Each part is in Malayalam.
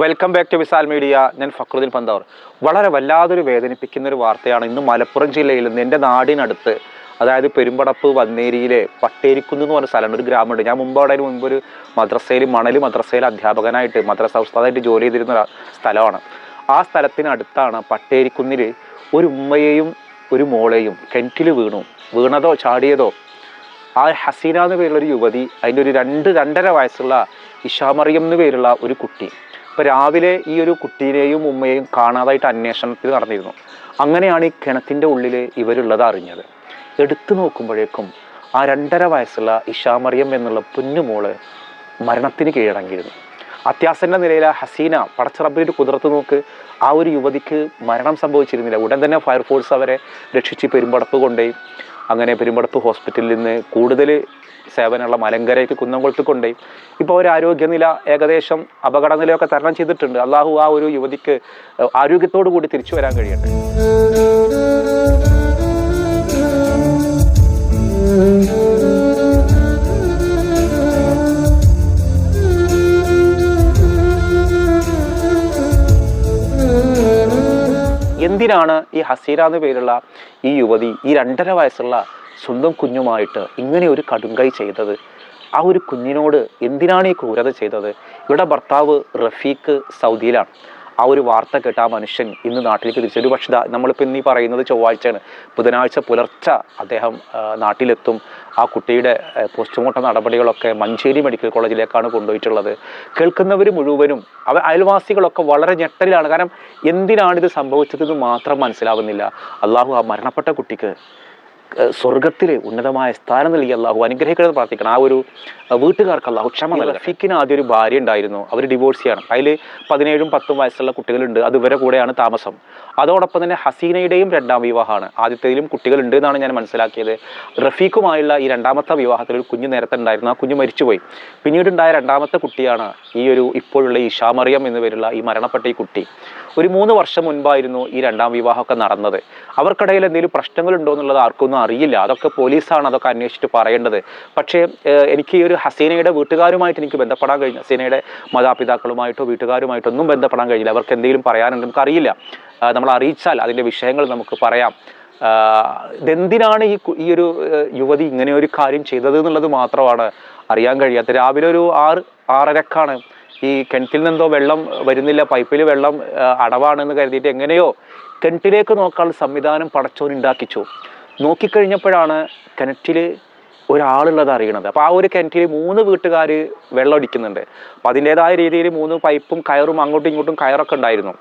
Welcome back to Visal media ഞാൻ ഫക്രുദ്ദീൻ പന്തവർ. വളരെ വല്ലാതൊരു വേദനിപ്പിക്കുന്ന ഒരു വാർത്തയാണ് ഇന്ന് മലപ്പുറം ജില്ലയിൽ നിന്ന് എന്റെ നാടിനടുത്ത് അതായത് പെരുമ്പടപ്പ് വന്നേരിയിലെ പട്ടേരിക്കുന്ന് എന്ന് പറഞ്ഞ സ്ഥലമുണ്ട് ഒരു ഗ്രാമമുണ്ട്. ഞാൻ മുമ്പ് അവിടെ മുമ്പ് ഒരു മദ്രസയിൽ മണൽ മദ്രസയിൽ അധ്യാപകനായിട്ട് മദ്രസ ഉസ്താദായിട്ട് ജോലി ചെയ്തിരുന്ന ഒരു സ്ഥലമാണ്. ആ സ്ഥലത്തിനടുത്താണ് പട്ടേരിക്കുന്നിൽ ഒരു ഉമ്മയെയും ഒരു മോളെയും കിണറ്റിൽ വീണു. വീണതോ ചാടിയതോ? ആ ഹസീന എന്ന് പേരുള്ള ഒരു യുവതി അതിന്റെ ഒരു രണ്ട് രണ്ടര വയസ്സുള്ള ഇഷാമറിയം എന്ന് പേരുള്ള ഒരു കുട്ടി അപ്പോൾ രാവിലെ ഈ ഒരു കുട്ടീനെയും ഉമ്മയെയും കാണാതായിട്ട് അന്വേഷണത്തിൽ നടന്നിരുന്നു. അങ്ങനെയാണ് ഈ കിണറ്റിന്റെ ഉള്ളിൽ ഇവരുള്ളത് അറിഞ്ഞത്. എടുത്തു നോക്കുമ്പോഴേക്കും ആ രണ്ടര വയസ്സുള്ള ഇഷാമറിയം എന്നുള്ള പൊന്നുമോൾ മരണത്തിന് കീഴടങ്ങിയിരുന്നു. അത്യാസന്ന നിലയിലെ ഹസീന പടച്ചറബിന്റെ കുതിർത്ത് നോക്ക് ആ ഒരു യുവതിക്ക് മരണം സംഭവിച്ചിരുന്നില്ല. ഉടൻ തന്നെ ഫയർഫോഴ്സ് അവരെ രക്ഷിച്ച് പെരുമ്പടപ്പ് കൊണ്ടുപോയി. അങ്ങനെ പെരുമ്പടപ്പ് ഹോസ്പിറ്റലിൽ നിന്ന് കൂടുതൽ സേവനമുള്ള മലങ്കരയ്ക്ക് കുന്നംകുളത്ത് കൊണ്ടുപോയി ഇപ്പോൾ ഒരു ആരോഗ്യനില ഏകദേശം അപകടനിലയൊക്കെ തരണം ചെയ്തിട്ടുണ്ട്. അള്ളാഹു ആ ഒരു യുവതിക്ക് ആരോഗ്യത്തോടു കൂടി തിരിച്ചു വരാൻ കഴിയട്ടെ. എന്തിനാണ് ഈ ഹസീന എന്ന പേരുള്ള ഈ യുവതി ഈ രണ്ടര വയസ്സുള്ള സ്വന്തം കുഞ്ഞുമായിട്ട് ഇങ്ങനെ ഒരു കടുങ്കൈ ചെയ്തത്. ആ ഒരു കുഞ്ഞിനോട് എന്തിനാണ് ഈ ക്രൂരത ചെയ്തത്? ഇവിടെ ഭർത്താവ് റഫീഖ് സൗദിയിലാണ്. ആ ഒരു വാർത്ത കേട്ട ആ മനുഷ്യൻ ഇന്ന് നാട്ടിലേക്ക് തിരിച്ചു. ഒരു പക്ഷേ നമ്മളിപ്പോൾ ഇന്ന് പറയുന്നത് ചൊവ്വാഴ്ചയാണ്. ബുധനാഴ്ച പുലർച്ചെ അദ്ദേഹം നാട്ടിലെത്തും. ആ കുട്ടിയുടെ പോസ്റ്റ്മോർട്ടം നടപടികളൊക്കെ മഞ്ചേരി മെഡിക്കൽ കോളേജിലേക്കാണ് കൊണ്ടുപോയിട്ടുള്ളത്. കേൾക്കുന്നവർ മുഴുവനും അവ അയൽവാസികളൊക്കെ വളരെ ഞെട്ടലിലാണ്. കാരണം എന്തിനാണിത് സംഭവിച്ചതെന്ന് മാത്രം മനസ്സിലാവുന്നില്ല. അള്ളാഹു ആ മരണപ്പെട്ട കുട്ടിക്ക് സ്വർഗത്തിൽ ഉന്നതമായ സ്ഥാനം നൽകി അള്ളാഹു അനുഗ്രഹിക്കണമെന്ന് പ്രാർത്ഥിക്കണം. ആ ഒരു വീട്ടുകാർക്ക് അള്ളാഹു ക്ഷമ നൽകി റഫീഖിന് ആദ്യം ഒരു ഭാര്യ ഉണ്ടായിരുന്നു. അവർ ഡിവോഴ്സിയാണ് അതിൽ പതിനേഴും പത്തും വയസ്സുള്ള കുട്ടികളുണ്ട്. അത് ഇവരെ കൂടെയാണ് താമസം. അതോടൊപ്പം തന്നെ ഹസീനയുടെയും രണ്ടാം വിവാഹമാണ്. ആദ്യത്തേതിലും കുട്ടികളുണ്ട് എന്നാണ് ഞാൻ മനസ്സിലാക്കിയത്. റഫീഖുമായുള്ള ഈ രണ്ടാമത്തെ വിവാഹത്തിൽ ഒരു കുഞ്ഞ് നേരത്തെ ഉണ്ടായിരുന്നു. ആ കുഞ്ഞ് മരിച്ചുപോയി. പിന്നീടുണ്ടായ രണ്ടാമത്തെ കുട്ടിയാണ് ഈ ഒരു ഇപ്പോഴുള്ള ഈ ഷാമറിയം എന്ന് പേരുള്ള ഈ മരണപ്പെട്ട ഈ കുട്ടി. ഒരു മൂന്ന് വർഷം മുൻപായിരുന്നു ഈ രണ്ടാം വിവാഹമൊക്കെ നടന്നത്. അവർക്കിടയിൽ എന്തെങ്കിലും പ്രശ്നങ്ങളുണ്ടോ എന്നുള്ളത് ആർക്കൊന്നും അറിയില്ല. അതൊക്കെ പോലീസാണ് അതൊക്കെ അന്വേഷിച്ചിട്ട് പറയേണ്ടത്. പക്ഷേ എനിക്ക് ഈ ഒരു ഹസീനയുടെ വീട്ടുകാരുമായിട്ട് എനിക്ക് ബന്ധപ്പെടാൻ കഴിഞ്ഞു ഹസീനയുടെ മാതാപിതാക്കളുമായിട്ടോ വീട്ടുകാരുമായിട്ടോ ഒന്നും ബന്ധപ്പെടാൻ കഴിഞ്ഞില്ല. അവർക്ക് എന്തെങ്കിലും പറയാനുണ്ട് നമുക്കറിയില്ല. അറിയില്ല നമ്മൾ അറിയിച്ചാൽ അതിന്റെ വിഷയങ്ങൾ നമുക്ക് പറയാം. ഇതെന്തിനാണ് ഈ ഈ ഒരു യുവതി ഇങ്ങനെ ഒരു കാര്യം ചെയ്തത് എന്നുള്ളത് മാത്രമാണ് അറിയാൻ കഴിയാത്തത്. രാവിലെ ഒരു ആറ് ആറരക്കാണ്. ഈ കിണറ്റിൽ നിന്നെന്തോ വെള്ളം വരുന്നില്ല. പൈപ്പിൽ വെള്ളം അടവാണെന്ന് കരുതിയിട്ട് എങ്ങനെയോ കിണറ്റിലേക്ക് നോക്കാനുള്ള സംവിധാനം പടച്ചോൻ ഉണ്ടാക്കിച്ചു. നോക്കിക്കഴിഞ്ഞപ്പോഴാണ് കിണറ്റിൽ ഒരാളുള്ളത് അറിയണത്. അപ്പോൾ ആ ഒരു കിണറ്റിൽ മൂന്ന് വീട്ടുകാർ വെള്ളം അടിക്കുന്നുണ്ട് അപ്പോൾ അതിന്റേതായ രീതിയിൽ മൂന്ന് പൈപ്പും കയറും അങ്ങോട്ടും ഇങ്ങോട്ടും കയറൊക്കെ ഉണ്ടായിരുന്നു.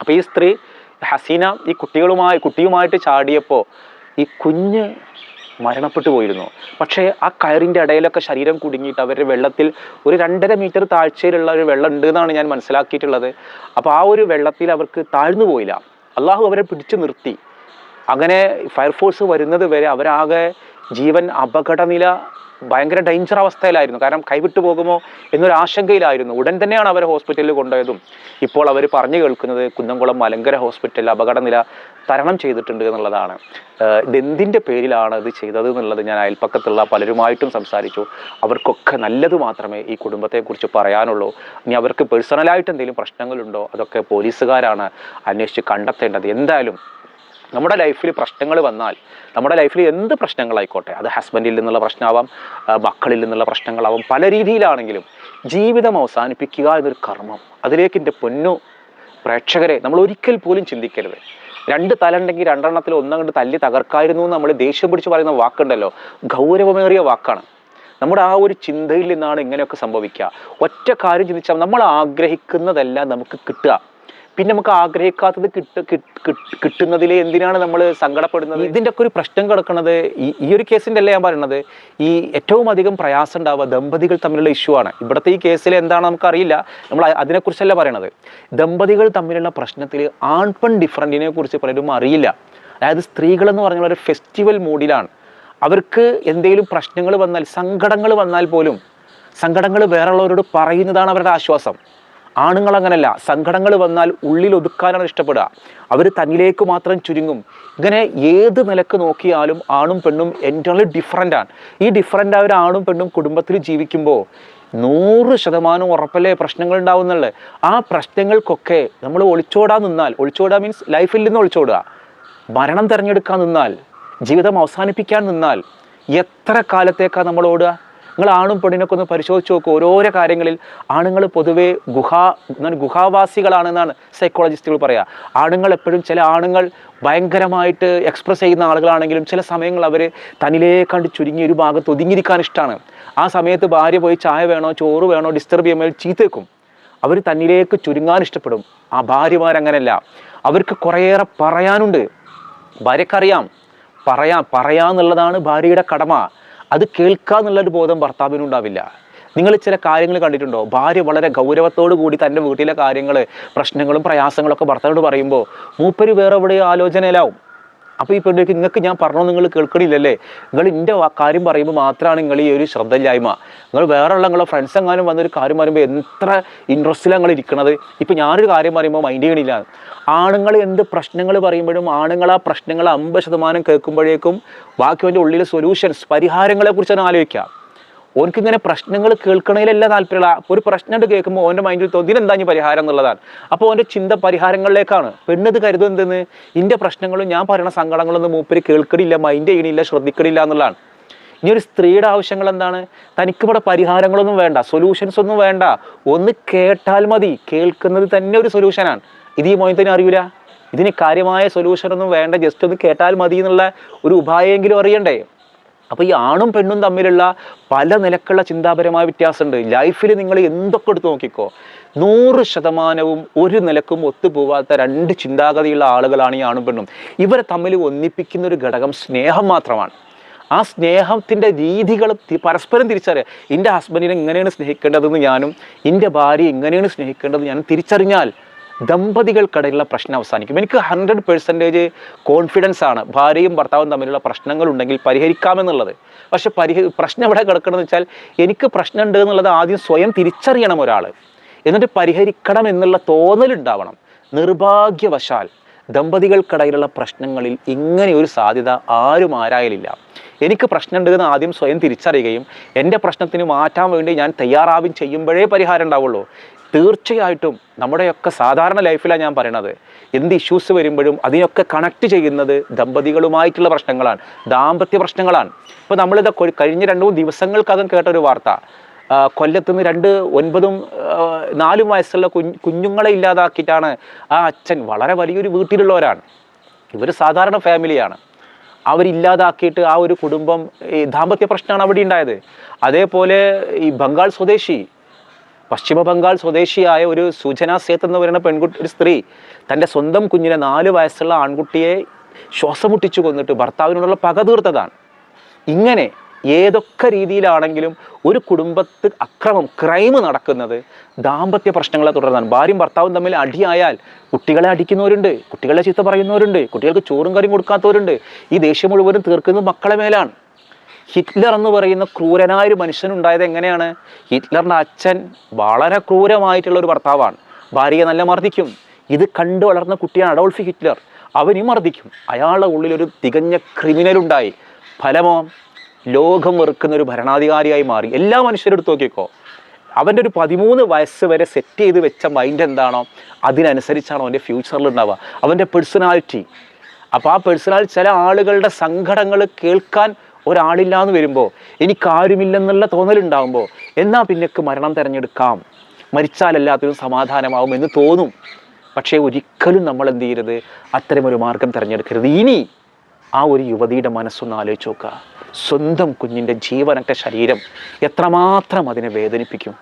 അപ്പോൾ ഈ സ്ത്രീ ഹസീന ഈ കുട്ടികളുമായി കുട്ടിയുമായിട്ട് ചാടിയപ്പോൾ ഈ കുഞ്ഞ് മരണപ്പെട്ടു പോയിരുന്നു. പക്ഷേ ആ കയറിന്റെ ഇടയിലൊക്കെ ശരീരം കുടുങ്ങിയിട്ട് അവരുടെ വെള്ളത്തിൽ ഒരു രണ്ടര മീറ്റർ താഴ്ചയിലുള്ള ഒരു വെള്ളം ഉണ്ട് എന്നാണ് ഞാൻ മനസ്സിലാക്കിയിട്ടുള്ളത്. അപ്പോൾ ആ ഒരു വെള്ളത്തിൽ അവർക്ക് താഴ്ന്നു പോയില്ല. അള്ളാഹു അവരെ പിടിച്ചു നിർത്തി. അങ്ങനെ ഫയർഫോഴ്സ് വരുന്നത് വരെ അവരാകെ ജീവൻ അപകടനില ഭയങ്കര ഡേഞ്ചർ അവസ്ഥയിലായിരുന്നു. കാരണം കൈവിട്ടു പോകുമോ എന്നൊരു ആശങ്കയിലായിരുന്നു. ഉടൻ തന്നെയാണ് അവരെ ഹോസ്പിറ്റലിൽ കൊണ്ടുപോയതും. ഇപ്പോൾ അവർ പറഞ്ഞു കേൾക്കുന്നത് കുന്നംകുളം മലങ്കര ഹോസ്പിറ്റലിൽ അപകടനില തരണം ചെയ്തിട്ടുണ്ട് എന്നുള്ളതാണ്. ഇതെന്തിന്റെ പേരിലാണ് ഇത് ചെയ്തത് എന്നുള്ളത് ഞാൻ അയൽപ്പക്കത്തുള്ള പലരുമായിട്ടും സംസാരിച്ചു. അവർക്കൊക്കെ നല്ലത് മാത്രമേ ഈ കുടുംബത്തെക്കുറിച്ച് പറയാനുള്ളൂ. ഇനി അവർക്ക് പേഴ്സണലായിട്ട് എന്തെങ്കിലും പ്രശ്നങ്ങളുണ്ടോ? അതൊക്കെ പോലീസുകാരാണ് അന്വേഷിച്ച് കണ്ടെത്തേണ്ടത്. എന്തായാലും നമ്മുടെ ലൈഫിൽ പ്രശ്നങ്ങൾ വന്നാൽ നമ്മുടെ ലൈഫിൽ എന്ത് പ്രശ്നങ്ങളായിക്കോട്ടെ അത് ഹസ്ബൻഡിൽ നിന്നുള്ള പ്രശ്നമാവാം മക്കളിൽ നിന്നുള്ള പ്രശ്നങ്ങളാവാം പല രീതിയിലാണെങ്കിലും ജീവിതം അവസാനിപ്പിക്കുക എന്നൊരു കർമ്മം അതിലേക്ക് എന്റെ പൊന്നു പ്രേക്ഷകരെ നമ്മൾ ഒരിക്കൽ പോലും ചിന്തിക്കരുത്. രണ്ട് തല ഉണ്ടെങ്കിൽ രണ്ടെണ്ണത്തിൽ ഒന്നങ്ങോട്ട് തല്ലി തകർക്കായിരുന്നു എന്ന് നമ്മൾ ദേഷ്യം പിടിച്ച് പറയുന്ന വാക്കുണ്ടല്ലോ ഗൗരവമേറിയ വാക്കാണ്. നമ്മുടെ ആ ഒരു ചിന്തയിൽ നിന്നാണ് ഇങ്ങനെയൊക്കെ സംഭവിക്കുക. ഒറ്റ കാര്യം ചിന്തിച്ചാൽ നമ്മൾ ആഗ്രഹിക്കുന്നതെല്ലാം നമുക്ക് കിട്ടുക. പിന്നെ നമുക്ക് ആഗ്രഹിക്കാത്തത് കിട്ട കിട്ട്- കിട്ട്- കിട്ടുന്നതിൽ എന്തിനാണ് നമ്മൾ സങ്കടപ്പെടുന്നത്? ഇതിന്റെ ഒക്കെ ഒരു പ്രശ്നം കിടക്കുന്നത് ഈ ഈ ഒരു കേസിന്റെ അല്ല ഞാൻ പറയുന്നത് ഈ ഏറ്റവും അധികം പ്രയാസം ഉണ്ടാവുക ദമ്പതികൾ തമ്മിലുള്ള ഇഷ്യൂ ആണ്. ഇവിടുത്തെ ഈ കേസിൽ എന്താണ് നമുക്കറിയില്ല. നമ്മൾ അതിനെക്കുറിച്ചല്ല പറയണത്? ദമ്പതികൾ തമ്മിലുള്ള പ്രശ്നത്തിൽ ആൺപെൺ ഡിഫറന്റിനെ കുറിച്ച് പലരും അറിയില്ല. അതായത് സ്ത്രീകളെന്ന് പറഞ്ഞാൽ ഒരു ഫെസ്റ്റിവൽ മൂഡിലാണ്. അവർക്ക് എന്തെങ്കിലും പ്രശ്നങ്ങൾ വന്നാൽ സങ്കടങ്ങൾ വന്നാൽ പോലും സങ്കടങ്ങൾ വേറെയുള്ളവരോട് പറയുന്നതാണ് അവരുടെ ആശ്വാസം. ആണുങ്ങൾ അങ്ങനല്ല സങ്കടങ്ങൾ വന്നാൽ ഉള്ളിൽ ഒതുക്കാനാണ് ഇഷ്ടപ്പെടുക. അവർ തന്നിലേക്ക് മാത്രം ചുരുങ്ങും. ഇങ്ങനെ ഏത് നിലയ്ക്ക് നോക്കിയാലും ആണും പെണ്ണും എന്റർലി ആണ്. ഈ ഡിഫറന്റ് ആയ ആണും പെണ്ണും കുടുംബത്തിൽ ജീവിക്കുമ്പോൾ നൂറ് ശതമാനം ഉറപ്പല്ലേ പ്രശ്നങ്ങൾ ഉണ്ടാവുന്നുള്ളത് ആ പ്രശ്നങ്ങൾക്കൊക്കെ നമ്മൾ ഒളിച്ചോടാൻ നിന്നാൽ ഒളിച്ചോടാ മീൻസ് ലൈഫിൽ നിന്ന് ഒളിച്ചോടുക. മരണം തിരഞ്ഞെടുക്കാൻ നിന്നാൽ ജീവിതം അവസാനിപ്പിക്കാൻ നിന്നാൽ എത്ര കാലത്തേക്കാണ് നമ്മൾ ഓടുക? നിങ്ങൾ ആണും പെണ്ണിനൊക്കെ ഒന്ന് പരിശോധിച്ച് നോക്കുക ഓരോരോ കാര്യങ്ങളിൽ ആണുങ്ങൾ പൊതുവേ ഗുഹാ ഗുഹാവാസികളാണെന്നാണ് സൈക്കോളജിസ്റ്റുകൾ പറയുക ആണുങ്ങൾ എപ്പോഴും ചില ആണുങ്ങൾ ഭയങ്കരമായിട്ട് എക്സ്പ്രസ് ചെയ്യുന്ന ആളുകളാണെങ്കിലും ചില സമയങ്ങൾ അവർ തന്നിലേക്കണ്ട് ചുരുങ്ങി ഒരു ഭാഗത്ത് ഒതുങ്ങിയിരിക്കാൻ ഇഷ്ടമാണ് ആ സമയത്ത് ഭാര്യ പോയി ചായ വേണോ ചോറ് വേണോ ഡിസ്റ്റർബ് ചെയ്യുമ്പോൾ ചീത്തേക്കും അവർ തന്നിലേക്ക് ചുരുങ്ങാൻ ഇഷ്ടപ്പെടും. ആ ഭാര്യമാരങ്ങനെയല്ല അവർക്ക് കുറേയേറെ പറയാനുണ്ട്. ഭാര്യക്കറിയാം. പറയാം പറയാന്നുള്ളതാണ് ഭാര്യയുടെ കടമ. അത് കേൾക്കാന്നുള്ളൊരു ബോധം ഭർത്താവിനുണ്ടാവില്ല. നിങ്ങൾ ചില കാര്യങ്ങൾ കണ്ടിട്ടുണ്ടോ? ഭാര്യ വളരെ ഗൗരവത്തോടു കൂടി തന്റെ വീട്ടിലെ കാര്യങ്ങൾ പ്രശ്നങ്ങളും പ്രയാസങ്ങളൊക്കെ ഭർത്താവിനോട് പറയുമ്പോൾ മൂപ്പര് വേറെ എവിടെയോ ആലോചനയിലാവും. അപ്പോൾ ഈ പെണ്ണുക്ക് നിങ്ങൾക്ക് ഞാൻ പറഞ്ഞു നിങ്ങൾ കേൾക്കണില്ലല്ലേ? നിങ്ങൾ എന്റെ കാര്യം പറയുമ്പോൾ മാത്രമാണ് നിങ്ങൾ ഈ ഒരു ശ്രദ്ധയില്ലായ്മ. നിങ്ങൾ വേറെയുള്ള നിങ്ങളെ ഫ്രണ്ട്സ് എങ്ങാനും വന്നൊരു കാര്യം പറയുമ്പോൾ എത്ര ഇൻട്രസ്റ്റിലാണ് നിങ്ങൾ ഇരിക്കണത്? ഇപ്പോൾ ഞാനൊരു കാര്യം പറയുമ്പോൾ മൈൻഡ് ചെയ്യണില്ല. ആണുങ്ങൾ എന്ത് പ്രശ്നങ്ങൾ പറയുമ്പോഴും ആണുങ്ങൾ ആ പ്രശ്നങ്ങൾ അമ്പത് ശതമാനം കേൾക്കുമ്പോഴേക്കും ബാക്കി അവന്റെ ഉള്ളിലെ സൊല്യൂഷൻസ് പരിഹാരങ്ങളെക്കുറിച്ചാണ് ആലോചിക്കുക. ഓനക്ക് ഇങ്ങനെ പ്രശ്നങ്ങൾ കേൾക്കണതിലല്ല താല്പര്യമുള്ള. ഒരു പ്രശ്നം കേൾക്കുമ്പോൾ ഓന്റെ മൈൻഡിൽ തോന്നി ഇതിനെന്താ ഇനി പരിഹാരം എന്നുള്ളതാണ്. അപ്പോൾ ഓന്റെ ചിന്ത പരിഹാരങ്ങളിലേക്കാണ്. പെണ്ണത് കരുതും എന്തെന്ന്? ഇന്റെ പ്രശ്നങ്ങളും ഞാൻ പറയുന്ന സങ്കടങ്ങളൊന്നും മൂപ്പര് കേൾക്കണില്ല മൈൻഡ് ചെയ്യണില്ല ശ്രദ്ധിക്കണില്ല എന്നുള്ളതാണ്. ഇനി ഒരു സ്ത്രീയുടെ ആവശ്യങ്ങൾ എന്താണ്? തനിക്ക് ഇവിടെ പരിഹാരങ്ങളൊന്നും വേണ്ട സൊല്യൂഷൻസ് ഒന്നും വേണ്ട. ഒന്ന് കേട്ടാൽ മതി. കേൾക്കുന്നത് തന്നെ ഒരു സൊല്യൂഷനാണ് ഇത് ഈ മോയത്തിന് അറിയില്ല ഇതിന് കാര്യമായ സൊല്യൂഷൻ ഒന്നും വേണ്ട. ജസ്റ്റ് ഒന്ന് കേട്ടാൽ മതി എന്നുള്ള ഒരു ഉപായമെങ്കിലും അറിയണ്ടേ? അപ്പോൾ ഈ ആണും പെണ്ണും തമ്മിലുള്ള പല നിലക്കുള്ള ചിന്താപരമായ വ്യത്യാസമുണ്ട്. ലൈഫിൽ നിങ്ങൾ എന്തൊക്കെ എടുത്ത് നോക്കിക്കോ നൂറ് ശതമാനവും ഒരു നിലക്കും ഒത്തുപോകാത്ത രണ്ട് ചിന്താഗതിയുള്ള ആളുകളാണ് ഈ ആണും പെണ്ണും. ഇവരെ തമ്മിൽ ഒന്നിപ്പിക്കുന്ന ഒരു ഘടകം സ്നേഹം മാത്രമാണ്. ആ സ്നേഹത്തിന്റെ രീതികൾ പരസ്പരം തിരിച്ചറിയുക എന്റെ ഹസ്ബൻഡിനെ ഇങ്ങനെയാണ് സ്നേഹിക്കേണ്ടതെന്ന് ഞാനും എന്റെ ഭാര്യ ഇങ്ങനെയാണ് സ്നേഹിക്കേണ്ടതെന്ന് ഞാനും തിരിച്ചറിഞ്ഞാൽ ദമ്പതികൾക്കിടയിലുള്ള പ്രശ്നം അവസാനിക്കും. എനിക്ക് ഹൺഡ്രഡ് പെർസെന്റേജ് കോൺഫിഡൻസ് ആണ്. ഭാര്യയും ഭർത്താവും തമ്മിലുള്ള പ്രശ്നങ്ങൾ ഉണ്ടെങ്കിൽ പരിഹരിക്കാമെന്നുള്ളത്. പക്ഷേ പരിഹ പ്രശ്നം എവിടെ കിടക്കണമെന്ന് വെച്ചാൽ എനിക്ക് പ്രശ്നമുണ്ട് എന്നുള്ളത് ആദ്യം സ്വയം തിരിച്ചറിയണം ഒരാൾ എന്നിട്ട് പരിഹരിക്കണം എന്നുള്ള തോന്നലുണ്ടാവണം നിർഭാഗ്യവശാൽ ദമ്പതികൾക്കിടയിലുള്ള പ്രശ്നങ്ങളിൽ ഇങ്ങനെ ഒരു സാധ്യത ആരും ആരായലില്ല. എനിക്ക് പ്രശ്നമുണ്ട് എന്ന് ആദ്യം സ്വയം തിരിച്ചറിയുകയും എന്റെ പ്രശ്നത്തിന് മാറ്റാൻ വേണ്ടി ഞാൻ തയ്യാറാവുകയും ചെയ്യുമ്പോഴേ പരിഹാരം ഉണ്ടാവുള്ളൂ. തീർച്ചയായിട്ടും നമ്മുടെയൊക്കെ സാധാരണ ലൈഫിലാണ് ഞാൻ പറയണത്. എന്ത് ഇഷ്യൂസ് വരുമ്പോഴും അതിനൊക്കെ കണക്ട് ചെയ്യുന്നത് ദമ്പതികളുമായിട്ടുള്ള പ്രശ്നങ്ങളാണ് ദാമ്പത്യ പ്രശ്നങ്ങളാണ്. ഇപ്പോൾ നമ്മളിത് കഴിഞ്ഞ രണ്ട് മൂന്ന് ദിവസങ്ങൾക്കകം കേട്ടൊരു വാർത്ത. കൊല്ലത്ത് നിന്ന് രണ്ട് ഒൻപതും നാലും വയസ്സുള്ള കുഞ്ഞ് കുഞ്ഞുങ്ങളെ ഇല്ലാതാക്കിയിട്ടാണ് ആ അച്ഛൻ വളരെ വലിയൊരു വീട്ടിലുള്ളവരാണ്. ഇവർ സാധാരണ ഫാമിലിയാണ്. അവരില്ലാതാക്കിയിട്ട് ആ ഒരു കുടുംബം ഈ ദാമ്പത്യ പ്രശ്നമാണ് അവിടെ ഉണ്ടായത്. അതേപോലെ ഈ ബംഗാൾ സ്വദേശി പശ്ചിമ ബംഗാൾ സ്വദേശിയായ ഒരു സൂചന സേത്ത് എന്ന് പറയുന്ന പെൺകുട്ടി ഒരു സ്ത്രീ തന്റെ സ്വന്തം കുഞ്ഞിനെ നാല് വയസ്സുള്ള ആൺകുട്ടിയെ ശ്വാസം മുട്ടിച്ചു കൊന്നിട്ട് ഭർത്താവിനോടുള്ള പക തീർത്തതാണ്. ഇങ്ങനെ ഏതൊക്കെ രീതിയിലാണെങ്കിലും ഒരു കുടുംബത്ത് അക്രമം ക്രൈം നടക്കുന്നത് ദാമ്പത്യ പ്രശ്നങ്ങളെ തുടർന്നാണ്. ഭാര്യയും ഭർത്താവും തമ്മിൽ അടിയായാൽ കുട്ടികളെ അടിക്കുന്നവരുണ്ട് കുട്ടികളെ ചീത്ത പറയുന്നവരുണ്ട് കുട്ടികൾക്ക് ചോറും കറിയും കൊടുക്കാത്തവരുണ്ട്. ഈ ദേഷ്യം മുഴുവനും തീർക്കുന്നത് മക്കളെ മേലാണ്. ഹിറ്റ്ലർ എന്ന് പറയുന്ന ക്രൂരനായ ഒരു മനുഷ്യനുണ്ടായത് എങ്ങനെയാണ്? ഹിറ്റ്ലറിന്റെ അച്ഛൻ വളരെ ക്രൂരമായിട്ടുള്ള ഒരു ഭർത്താവാണ്. ഭാര്യയെ നല്ല മർദ്ദിക്കും. ഇത് കണ്ടു വളർന്ന കുട്ടിയാണ് അഡോൾഫ് ഹിറ്റ്ലർ. അവനും മർദ്ദിക്കും. അയാളുടെ ഉള്ളിലൊരു തികഞ്ഞ ക്രിമിനൽ ഉണ്ടായി. ഫലമോ? ലോകം വെറുക്കുന്ന ഒരു ഭരണാധികാരിയായി മാറി. എല്ലാ മനുഷ്യരും എടുത്ത് നോക്കിക്കോ. അവന്റെ ഒരു പതിമൂന്ന് വയസ്സ് വരെ സെറ്റ് ചെയ്ത് വെച്ച മൈൻഡ് എന്താണോ? അതിനനുസരിച്ചാണ് അവന്റെ ഫ്യൂച്ചറിൽ ഉണ്ടാവുക. അവന്റെ പേഴ്സണാലിറ്റി അപ്പോൾ ആ പേഴ്സണാലിറ്റി ചില ആളുകളുടെ സങ്കടങ്ങൾ കേൾക്കാൻ ഒരാളില്ലാന്ന് വരുമ്പോൾ എനിക്കാരുമില്ലെന്നുള്ള തോന്നലുണ്ടാകുമ്പോൾ എന്നാൽ പിന്നെക്ക് മരണം തിരഞ്ഞെടുക്കാം. മരിച്ചാൽ എല്ലാത്തിനും സമാധാനമാവും എന്ന് തോന്നും. പക്ഷേ ഒരിക്കലും നമ്മൾ എന്ത് ചെയ്യരുത് അത്തരമൊരു മാർഗം തിരഞ്ഞെടുക്കരുത്. ഇനി ആ ഒരു യുവതിയുടെ മനസ്സൊന്ന് ആലോചിച്ച് നോക്കുക. സ്വന്തം കുഞ്ഞിന്റെ ജീവനറ്റ ശരീരം എത്രമാത്രം അതിനെ വേദനിപ്പിക്കും?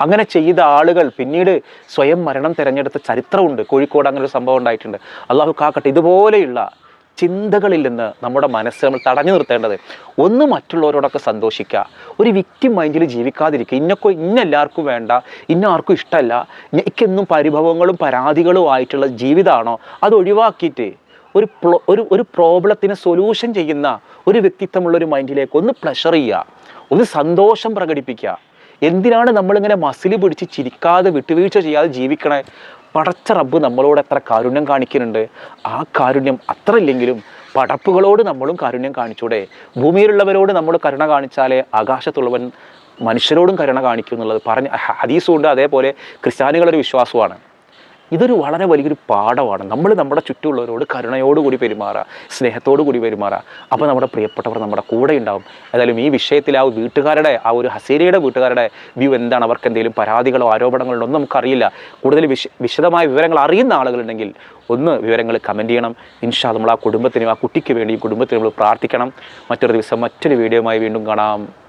അങ്ങനെ ചെയ്ത ആളുകൾ പിന്നീട് സ്വയം മരണം തിരഞ്ഞെടുത്ത ചരിത്രമുണ്ട്. കോഴിക്കോട് അങ്ങനെ ഒരു സംഭവം ഉണ്ടായിട്ടുണ്ട്. അള്ളാഹു കാക്കട്ടെ ഇതുപോലെയുള്ള ചിന്തകളിൽ നിന്ന് നമ്മുടെ മനസ്സ് നമ്മൾ തടഞ്ഞു നിർത്തേണ്ടത് ഒന്ന് മറ്റുള്ളവരോടൊക്കെ സന്തോഷിക്കുക. ഒരു വ്യക്തി മൈൻഡിൽ ജീവിക്കാതിരിക്കുക. ഇന്നൊക്കെ ഇന്ന എല്ലാവർക്കും വേണ്ട ഇന്ന ആർക്കും ഇഷ്ടമല്ല എനിക്കെന്നും പരിഭവങ്ങളും പരാതികളും ആയിട്ടുള്ള ജീവിതമാണോ അത് ഒഴിവാക്കിയിട്ട് ഒരു ഒരു ഒരു പ്രോബ്ലത്തിന് സൊല്യൂഷൻ ചെയ്യുന്ന ഒരു വ്യക്തിത്വമുള്ള ഒരു മൈൻഡിലേക്ക് ഒന്ന് പ്ലഷർ ചെയ്യുക. ഒന്ന് സന്തോഷം പ്രകടിപ്പിക്കുക. എന്തിനാണ് നമ്മളിങ്ങനെ മസിൽ പിടിച്ച് ചിരിക്കാതെ വിട്ടുവീഴ്ച ചെയ്യാതെ ജീവിക്കണേ? പടച്ച റബ്ബ് നമ്മളോട് എത്ര കാരുണ്യം കാണിക്കുന്നുണ്ട്? ആ കാരുണ്യം അത്ര ഇല്ലെങ്കിലും പടപ്പുകളോട് നമ്മളും കാരുണ്യം കാണിച്ചൂടെ? ഭൂമിയിലുള്ളവരോട് നമ്മൾ കരുണ കാണിച്ചാലേ ആകാശത്തുള്ളവൻ മനുഷ്യരോടും കരുണ കാണിക്കും എന്നുള്ളത് പറഞ്ഞ ഹദീസുകൊണ്ട് അതേപോലെ ക്രിസ്ത്യാനികളൊരു വിശ്വാസമാണ് ഇതൊരു വളരെ വലിയൊരു പാഠമാണ്. നമ്മൾ നമ്മുടെ ചുറ്റുമുള്ളവരോട് കരുണയോടുകൂടി പെരുമാറുക സ്നേഹത്തോടു കൂടി പെരുമാറുക അപ്പോൾ നമ്മുടെ പ്രിയപ്പെട്ടവർ നമ്മുടെ കൂടെ ഉണ്ടാവും. ഏതായാലും ഈ വിഷയത്തിൽ ആ വീട്ടുകാരുടെ ആ ഒരു ഹസീരയുടെ വീട്ടുകാരുടെ വ്യൂ എന്താണ്? അവർക്ക് എന്തെങ്കിലും പരാതികളോ ആരോപണങ്ങളോ ഒന്നും നമുക്കറിയില്ല. കൂടുതൽ വിശ വിശദമായ വിവരങ്ങൾ അറിയുന്ന ആളുകളുണ്ടെങ്കിൽ ഒന്ന് വിവരങ്ങൾ കമന്റ് ചെയ്യണം. ഇൻഷാ നമ്മൾ ആ കുടുംബത്തിനും ആ കുട്ടിക്ക് വേണ്ടിയും കുടുംബത്തിന് നമ്മൾ പ്രാർത്ഥിക്കണം. മറ്റൊരു ദിവസം മറ്റൊരു വീഡിയോയുമായി വീണ്ടും കാണാം.